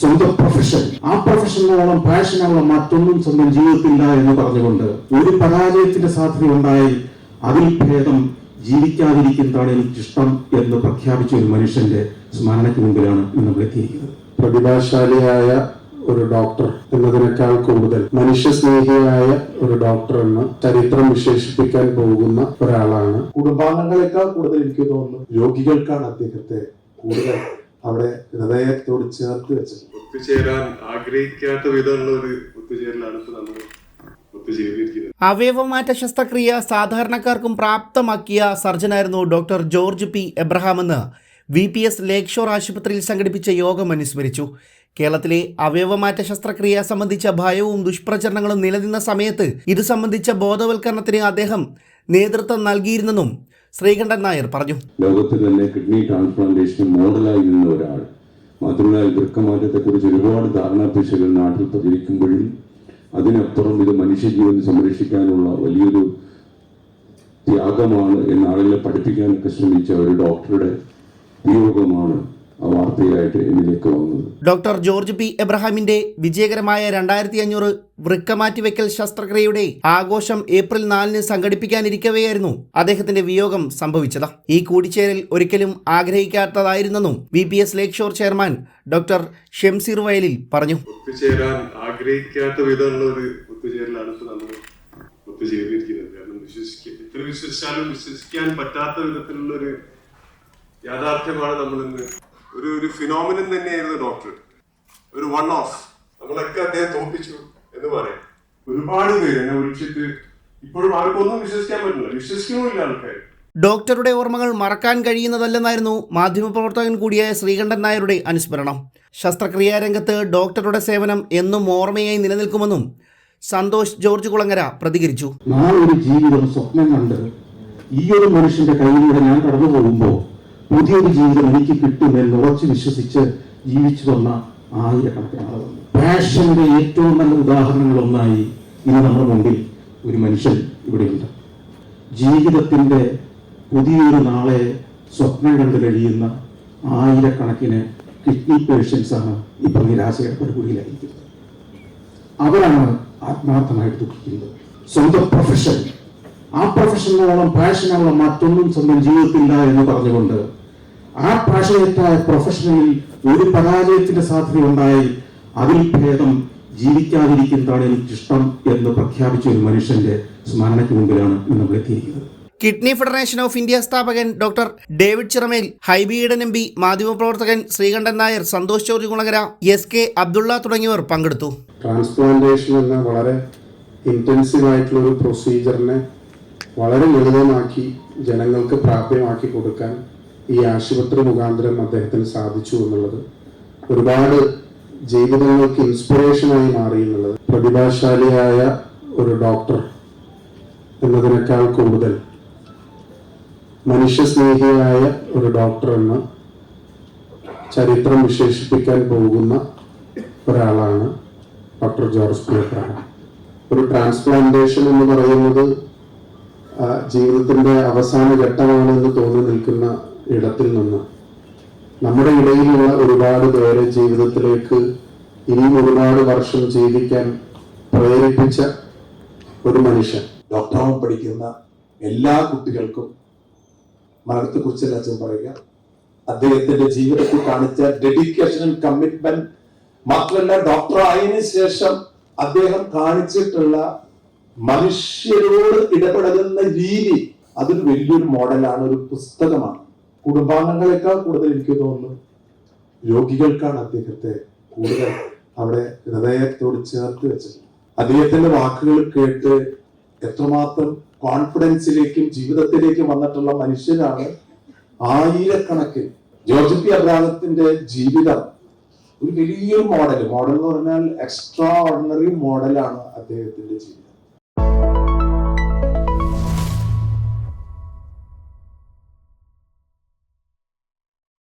സ്വന്തം പ്രൊഫഷൻ ആ പ്രൊഫഷനോളം പാഷനോളം മറ്റൊന്നും സ്വന്തം ജീവിതത്തില്ല എന്ന് പറഞ്ഞുകൊണ്ട് ഒരു പരാജയത്തിന്റെ സാധ്യത ഉണ്ടായി അതിൽ ഭേദം ജീവിക്കാതിരിക്കുന്നതാണ് എനിക്കിഷ്ടം എന്ന് പ്രഖ്യാപിച്ച ഒരു മനുഷ്യന്റെ സ്മരണയ്ക്ക് മുമ്പിലാണ് നമ്മൾ എത്തിയിരിക്കുന്നത്. പ്രതിഭാശാലിയായ ഒരു ഡോക്ടർ എന്നതിനേക്കാൾ കൂടുതൽ മനുഷ്യസ്നേഹിയായ ഒരു ഡോക്ടർ എന്ന് ചരിത്രം വിശേഷിപ്പിക്കാൻ പോകുന്ന ഒരാളാണ്. കുടുംബാംഗങ്ങളെക്കാൾ കൂടുതൽ എനിക്ക് തോന്നുന്നു. രോഗികൾക്കാണ് അദ്ദേഹത്തെ കൂടുതൽ അവിടെ ഹൃദയത്തോട് ചേർത്ത് വെച്ചത് ഒത്തുചേരാൻ ആഗ്രഹിക്കാത്ത വിധമുള്ള ഒരു ഒത്തുചേരലാണ് ഇപ്പൊ നമ്മൾ അവയവമാറ്റ ശസ്ത്രക്രിയ സാധാരണക്കാർക്കും പ്രാപ്തമാക്കിയ സർജനായിരുന്നു ഡോക്ടർ ജോർജ് പി എബ്രഹാം എന്ന് V P S lake shore ആശുപത്രിയിൽ സംഘടിപ്പിച്ച യോഗം അനുസ്മരിച്ചു. കേരളത്തിലെ അവയവമാറ്റ ശസ്ത്രക്രിയ സംബന്ധിച്ച ഭയവും ദുഷ്പ്രചരണങ്ങളും നിലനിന്ന സമയത്ത് ഇത് സംബന്ധിച്ച ബോധവൽക്കരണത്തിന് അദ്ദേഹം നേതൃത്വം നൽകിയിരുന്നെന്നും ശ്രീകണ്ഠൻ നായർ പറഞ്ഞു. ലോകത്ത് തന്നെ കിഡ്നി ട്രാൻസ്പ്ലാന്റേഷൻ മോഡലായി നിന്ന ഒരാൾ മാത്രമല്ല വൃക്കമാറ്റത്തെക്കുറിച്ച് ഒരുപാട് ധാരണാപേക്ഷകൾ നാട്ടിൽ പ്രചരിക്കുമ്പോഴും അതിനപ്പുറം ഇത് മനുഷ്യജീവൻ സംരക്ഷിക്കാനുള്ള വലിയൊരു ത്യാഗമാണ് എന്ന് ആളുകളെ പഠിപ്പിക്കാനൊക്കെ ശ്രമിച്ച ഒരു ഡോക്ടറുടെ വിയോഗമാണ് വാർത്തയായിട്ട് എന്നിലേക്ക് വന്നത്. ഡോക്ടർ ജോർജ് പി എബ്രഹാമിന്റെ വിജയകരമായ രണ്ടായിരത്തി അഞ്ഞൂറ് വൃക്കമാറ്റിവെക്കൽ ശസ്ത്രക്രിയയുടെ ആഘോഷം ഏപ്രിൽ നാലിന് സംഘടിപ്പിക്കാനിരിക്കവെയായിരുന്നു അദ്ദേഹത്തിന്റെ വിയോഗം സംഭവിച്ചത്. ഈ കൂടിച്ചേരൽ ഒരിക്കലും ആഗ്രഹിക്കാത്തതായിരുന്നെന്നും V P S Lakeshore chairman doctor Shamsheer Vayalil പറഞ്ഞു. ഒത്തുചേരാൻ ആഗ്രഹിക്കാത്ത വിധമുള്ള ഒരു ഒത്തുചേരലാണ് ഇപ്പൊ നമ്മൾ ഒത്തുചേർന്നിരിക്കുന്നത്. കാരണം വിശ്വസിക്കാൻ എത്ര വിശ്വസിച്ചാലും വിശ്വസിക്കാൻ പറ്റാത്ത വിധത്തിലുള്ള ഒരു യാഥാർത്ഥ്യമാണ് നമ്മൾ ഇന്ന് ഒരു ഒരു ഫിനോമിനൻ തന്നെയായിരുന്നു ഡോക്ടർ ഒരു വൺ ഓഫ് നമ്മളൊക്കെ അദ്ദേഹം തോപ്പിച്ചു എന്ന് പറയാം. ഒരുപാട് പേര് എന്നെ വിളിച്ചിട്ട് ഇപ്പോഴും ആർക്കൊന്നും വിശ്വസിക്കാൻ പറ്റില്ല. വിശ്വസിക്കുന്നില്ല ആൾക്കാർ. ഡോക്ടറുടെ ഓർമ്മകൾ മറക്കാൻ കഴിയുന്നതല്ലെന്നായിരുന്നു മാധ്യമപ്രവർത്തകൻ കൂടിയായ ശ്രീകണ്ഠൻ നായരുടെ അനുസ്മരണം. ശസ്ത്രക്രിയാ രംഗത്ത് ഡോക്ടറുടെ സേവനം എന്നും ഓർമ്മയായി നിലനിൽക്കുമെന്നും സന്തോഷ് ജോർജ് കുളങ്ങര പ്രതികരിച്ചു. ആ ഒരു ജീവിതം സ്വപ്നം കണ്ട് ഈ ഒരു മനുഷ്യന്റെ കയ്യിലൂടെ ഞാൻ കടന്നു പോകുമ്പോൾ പുതിയൊരു ജീവിതം എനിക്ക് കിട്ടുമെന്ന് ഉറച്ചു വിശ്വസിച്ച് ജീവിച്ചു വന്ന ആയിരക്കണക്കിന് ആളുകളുണ്ട് പാഷന്റെ ഏറ്റവും നല്ല ഉദാഹരണങ്ങളൊന്നായി ഇന്ന് നമ്മുടെ മുമ്പിൽ ഒരു മനുഷ്യൻ ഇവിടെയുണ്ട്. ജീവിതത്തിന്റെ പുതിയൊരു നാളെ സ്വപ്നം കണ്ടു കഴിയുന്ന ആയിരക്കണക്കിന് കിഡ്നി പേഷ്യൻസാണ് ഇപ്പോൾ നിരാശയുടെ പരിപാടിയിലായിരിക്കുന്നത് അവരാണ് ആത്മാർത്ഥമായിട്ട് ദുഃഖിക്കുന്നത്. സ്വന്തം പ്രൊഫഷൻ ആ പ്രൊഫഷനോളം പാഷനോളം മറ്റൊന്നും സ്വന്തം ജീവിതത്തില്ല എന്ന് പറഞ്ഞുകൊണ്ട് ആ പാഷനേറ്റായ പ്രൊഫഷനിൽ ഒരു പരാജയത്തിന്റെ സാധ്യത ഉണ്ടായി അതിൽ ഭേദം ജീവിക്കാതിരിക്കുന്നതാണ് എനിക്കിഷ്ടം എന്ന് പ്രഖ്യാപിച്ച ഒരു മനുഷ്യന്റെ സ്മരണയ്ക്ക് മുമ്പിലാണ് ഇന്ന് നമ്മൾ എത്തിയിരിക്കുന്നത്. കിഡ്നി ഫെഡറേഷൻ ഓഫ് ഇന്ത്യ സ്ഥാപകൻ ഡോക്ടർ ഡേവിഡ് ചിറമേൽ ഹൈബിയുടെ എം പി മാധ്യമപ്രവർത്തകൻ ശ്രീകണ്ഠൻ നായർ സന്തോഷ് ചോദ്യ ഗുണകര എസ് കെ അബ്ദുള്ള തുടങ്ങിയവർ പങ്കെടുത്തു. ട്രാൻസ്പ്ലാന്റേഷൻ എന്ന വളരെ ഇന്റൻസീവ് ആയിട്ടുള്ള ഒരു പ്രൊസീജിയറിനെ വളരെ ലളിതമാക്കി ജനങ്ങൾക്ക് പ്രാപ്യമാക്കി കൊടുക്കാൻ ഈ ആശുപത്രി മുഖാന്തരം അദ്ദേഹത്തിന് സാധിച്ചു എന്നുള്ളത്. ഒരുപാട് ജീവിതങ്ങൾക്ക് ഇൻസ്പിറേഷനായി മാറി എന്നുള്ളത്. പ്രതിഭാശാലിയായ ഒരു ഡോക്ടർ എന്നതിനേക്കാൾ കൂടുതൽ മനുഷ്യസ്നേഹിയായ ഒരു ഡോക്ടർ എന്ന് ചരിത്രം വിശേഷിപ്പിക്കാൻ പോകുന്ന ഒരാളാണ് ഡോക്ടർ ജോർജ് പി ഒരു ട്രാൻസ്പ്ലാന്റേഷൻ എന്ന് പറയുന്നത് ആ, ജീവിതത്തിന്റെ അവസാന ഘട്ടമാണെന്ന് തോന്നി നിൽക്കുന്ന ഇടത്തിൽ നിന്ന്. നമ്മുടെ ഇടയിലുള്ള ഒരുപാട് പേരെ ജീവിതത്തിലേക്ക് ഇനിയും ഒരുപാട് വർഷം ജീവിക്കാൻ പ്രേരിപ്പിച്ച ഒരു മനുഷ്യൻ. ഡോക്ടറാവാൻ പഠിക്കുന്ന എല്ലാ കുട്ടികൾക്കും മരണത്തെ കുറിച്ചല്ല അച്ഛൻ പറയുക. അദ്ദേഹത്തിന്റെ ജീവിതത്തിൽ കാണിച്ച ഡെഡിക്കേഷൻ കമ്മിറ്റ്മെന്റ് മാത്രമല്ല ഡോക്ടർ ആയതിനു ശേഷം അദ്ദേഹം കാണിച്ചിട്ടുള്ള മനുഷ്യരോട് ഇടപെടുന്ന രീതി അതൊരു വലിയൊരു മോഡലാണ് ഒരു പുസ്തകമാണ്. കുടുംബാംഗങ്ങളെക്കാൾ കൂടുതൽ എനിക്ക് തോന്നുന്നു രോഗികൾക്കാണ് അദ്ദേഹത്തെ കൂടുതൽ അവിടെ ഹൃദയത്തോട് ചേർത്ത് വെച്ചത്. അദ്ദേഹത്തിന്റെ വാക്കുകൾ കേട്ട് എത്രമാത്രം കോൺഫിഡൻസിലേക്കും ജീവിതത്തിലേക്കും വന്നിട്ടുള്ള മനുഷ്യനാണ് ആയിരക്കണക്കിന്. ജോർജ് പി അബ്രാഹത്തിന്റെ ജീവിതം ഒരു വലിയ മോഡൽ മോഡൽ എന്ന് പറഞ്ഞാൽ എക്സ്ട്രാ ഓർഡിനറി മോഡലാണ് അദ്ദേഹത്തിന്റെ ജീവിതം.